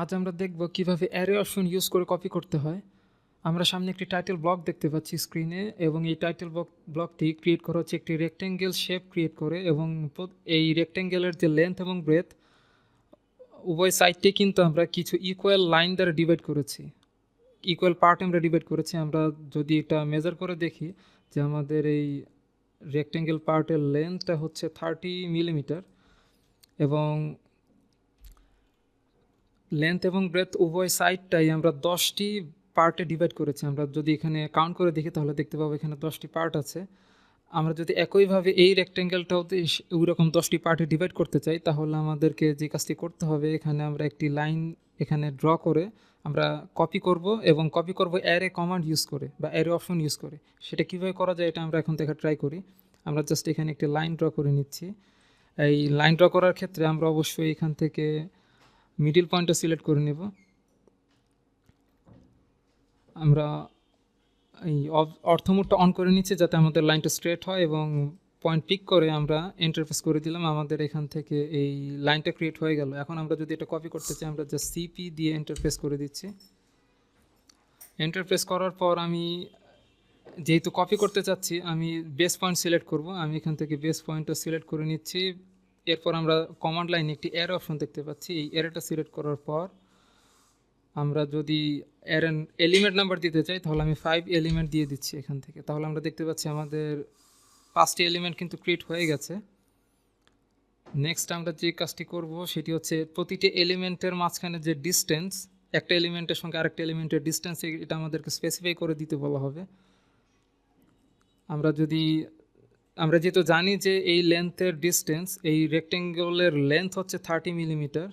আজ আমরা দেখব কীভাবে অ্যারে অপশন ইউজ করে কপি করতে হয়। আমরা সামনে একটি টাইটেল ব্লক দেখতে পাচ্ছি স্ক্রিনে এবং এই টাইটেল ব্লক, ব্লকটি ক্রিয়েট করা হচ্ছে একটি রেক্টেঙ্গেল শেপ ক্রিয়েট করে এবং এই রেক্টেঙ্গেলের যে লেন্থ এবং ব্রেথ উভয় সাইডটি কিন্তু আমরা কিছু ইকুয়াল লাইন দ্বারা ডিভাইড করেছি। ইকুয়াল পার্ট আমরা ডিভাইড করেছি। আমরা যদি এটা মেজার করে দেখি যে আমাদের এই রেক্টেঙ্গেল পার্টের লেন্থটা হচ্ছে থার্টি মিলিমিটার এবং লেন্থ এবং ব্রেথ উভয় সাইডটাই আমরা দশটি পার্টে ডিভাইড করেছি। আমরা যদি এখানে কাউন্ট করে দেখি, তাহলে দেখতে পাবো এখানে দশটি পার্ট আছে। আমরা যদি একইভাবে এই রেক্টেঙ্গেলটাও ওই রকম দশটি পার্টে ডিভাইড করতে চাই, তাহলে আমাদেরকে যে কাজটি করতে হবে, এখানে আমরা একটি লাইন এখানে ড্র করে আমরা কপি করব এবং কপি করব অ্যারে কমান্ড ইউজ করে বা অ্যারে অপশন ইউজ করে। সেটা কীভাবে করা যায়, এটা আমরা এখন দেখা ট্রাই করি। আমরা জাস্ট এখানে একটি লাইন ড্র করে নিচ্ছি। এই লাইন ড্র করার ক্ষেত্রে আমরা অবশ্যই এখান থেকে মিডিল পয়েন্টটা সিলেক্ট করে নেব। আমরা এই অর্থমোডটা অন করে নিচ্ছি যাতে আমাদের লাইনটা স্ট্রেট হয় এবং পয়েন্ট পিক করে আমরা ইন্টারফেস করে দিলাম। আমাদের এখান থেকে এই লাইনটা ক্রিয়েট হয়ে গেল। এখন আমরা যদি এটা কপি করতে চাই, আমরা জাস্ট সিপি দিয়ে ইন্টারফেস করে দিচ্ছি। ইন্টারফেস করার পর আমি যেহেতু কপি করতে চাচ্ছি, আমি বেস পয়েন্ট সিলেক্ট করব। আমি এখান থেকে বেস পয়েন্টটা সিলেক্ট করে নিচ্ছি। এরপর আমরা কমান্ড লাইনে একটি এর অপশন দেখতে পাচ্ছি। এই এরটা সিলেক্ট করার পর আমরা যদি এর এলিমেন্ট নাম্বার দিতে চাই, তাহলে আমি ফাইভ এলিমেন্ট দিয়ে দিচ্ছি এখান থেকে। তাহলে আমরা দেখতে পাচ্ছি আমাদের পাঁচটি এলিমেন্ট কিন্তু ক্রিয়েট হয়ে গেছে। নেক্সট আমরা যে কাজটি করব, সেটি হচ্ছে প্রতিটি এলিমেন্টের মাঝখানে যে ডিস্টেন্স একটা এলিমেন্টের সঙ্গে আরেকটা এলিমেন্টের ডিস্টেন্স এটা আমাদেরকে স্পেসিফাই করে দিতে বলা হবে। আমরা যদি আমরা যেহেতু জানি যে এই লেন্থের ডিস্টেন্স এই রেক্টেঙ্গলের লেন্থ হচ্ছে থার্টি মিলিমিটার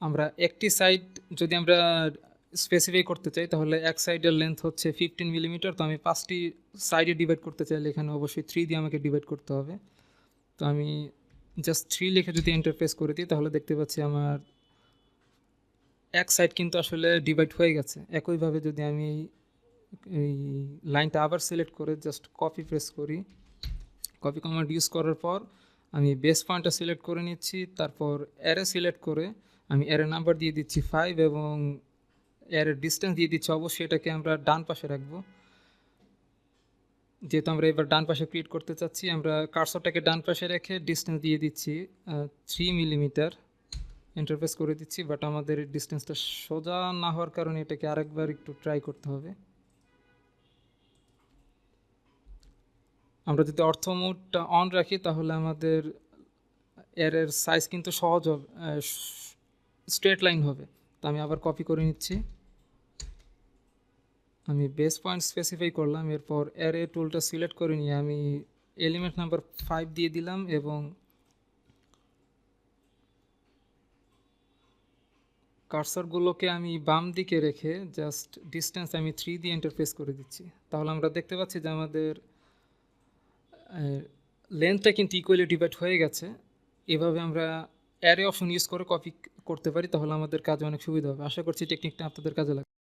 আমরা একটি সাইড যদি আমরা স্পেসিফাই করতে চাই, তাহলে এক সাইডের লেন্থ হচ্ছে ফিফটিন মিলিমিটার তো আমি পাঁচটি সাইডে ডিভাইড করতে চাইলে এখানে অবশ্যই থ্রি দিয়ে আমাকে ডিভাইড করতে হবে। তো আমি জাস্ট থ্রি লিখে যদি ইন্টারফেস করে দিই, তাহলে দেখতে পাচ্ছি আমার এক সাইড কিন্তু আসলে ডিভাইড হয়ে গেছে। একইভাবে যদি আমি এই- এই লাইনটা আবার সিলেক্ট করে জাস্ট কপি প্রেস করি কপি কমান্ড ইউজ করার পর আমি বেস পয়েন্টটা সিলেক্ট করে নিচ্ছি, তারপর অ্যারে সিলেক্ট করে আমি অ্যারে নাম্বার দিয়ে দিচ্ছি ফাইভ এবং অ্যারে ডিস্টেন্স দিয়ে দিচ্ছি, অবশ্যই এটাকে আমরা ডান পাশে রাখব। যেহেতু আমরা এবার ডান পাশে ক্রিয়েট করতে চাচ্ছি, আমরা কার্সরটাকে ডান পাশে রেখে ডিস্টেন্স দিয়ে দিচ্ছি থ্রি মিলিমিটার ইন্টারফেস করে দিচ্ছি বাট আমাদের ডিস্টেন্সটা সোজা না হওয়ার কারণে এটাকে আরেকবার একটু ট্রাই করতে হবে। আমরা যদি অর্থ মোডটা অন রাখি, তাহলে আমাদের এর সাইজ কিন্তু সহজ হবে স্ট্রেট লাইন হবে। তো আমি আবার কপি করে নিচ্ছি। আমি বেস পয়েন্ট স্পেসিফাই করলাম, এরপর এর এ টুলটা সিলেক্ট করে নিয়ে আমি এলিমেন্ট নাম্বার ফাইভ দিয়ে দিলাম এবং কার্সারগুলোকে আমি বাম দিকে রেখে জাস্ট ডিস্টেন্স আমি থ্রি দিয়ে ইন্টারফেস করে দিচ্ছি। তাহলে আমরা দেখতে পাচ্ছি যে আমাদের লেন্থটা কিন্তু ইকুয়ালি ডিভাইড হয়ে গেছে। এভাবে আমরা অ্যারে অপশন ইউজ করে কপি করতে পারি, তাহলে আমাদের কাজে অনেক সুবিধা হবে। আশা করছি টেকনিকটা আপনাদের কাজে লাগবে